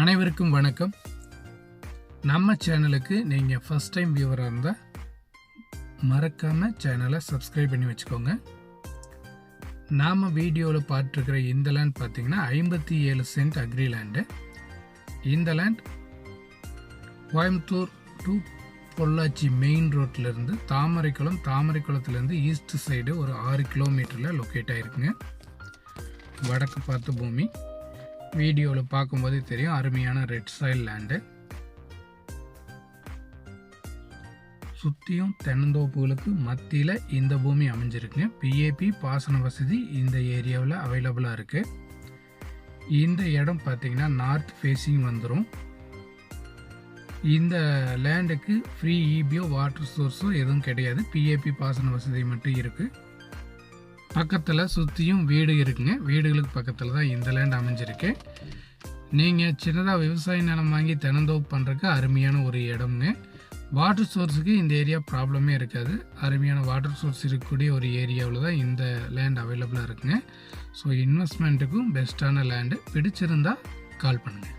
அனைவருக்கும் வணக்கம். நம்ம சேனலுக்கு நீங்கள் ஃபஸ்ட் டைம் வியூவராக இருந்தால் மறக்காமல் சேனலை சப்ஸ்கிரைப் பண்ணி வச்சுக்கோங்க. நாம் வீடியோவில் பார்த்துருக்கிற இந்த லேண்ட் பார்த்தீங்கன்னா ஐம்பத்தி ஏழு சென்ட் அக்ரி லேண்டு இந்த land Coimbatore to Pollachi main ரோட்லேருந்து தாமரைக்குளம் தாமரைக்குளத்துலேருந்து ஈஸ்ட் சைடு ஒரு ஆறு கிலோமீட்டரில் லொக்கேட் ஆகிருக்குங்க வடக்கு பார்த்த பூமி. வீடியோவில் பார்க்கும்போது தெரியும். அருமையான ரெட் சாயில் லேண்டு சுற்றியும் தென்னந்தோப்புகளுக்கு மத்தியில் இந்த பூமி அமைஞ்சிருக்குங்க. பிஏபி பாசன வசதி இந்த ஏரியாவில் அவைலபிளாக இருக்குது இந்த இடம் பார்த்தீங்கன்னா நார்த் ஃபேஸிங் வந்துடும் இந்த லேண்டுக்கு ஃப்ரீ இபியோ வாட்டர் சோர்ஸோ எதுவும் கிடையாது. பிஏபி பாசன வசதி மட்டும் இருக்குது பக்கத்தில் சுற்றியும் வீடு இருக்குங்க. வீடுகளுக்கு பக்கத்தில் தான் இந்த லேண்ட் அமைஞ்சிருக்கு. நீங்கள் சின்னதாக விவசாய நிலம் வாங்கி தினந்தோப்பு பண்ணுறதுக்கு அருமையான ஒரு இடம்ங்க. வாட்டர் சோர்ஸுக்கு இந்த ஏரியா ப்ராப்ளமே இருக்காது. அருமையான வாட்டர் சோர்ஸ் இருக்கக்கூடிய ஒரு ஏரியாவில் தான் இந்த லேண்ட் அவைலபிளாக இருக்குங்க. ஸோ இன்வெஸ்ட்மெண்ட்டுக்கும் பெஸ்ட்டான லேண்டு பிடிச்சிருந்தா கால் பண்ணுங்கள்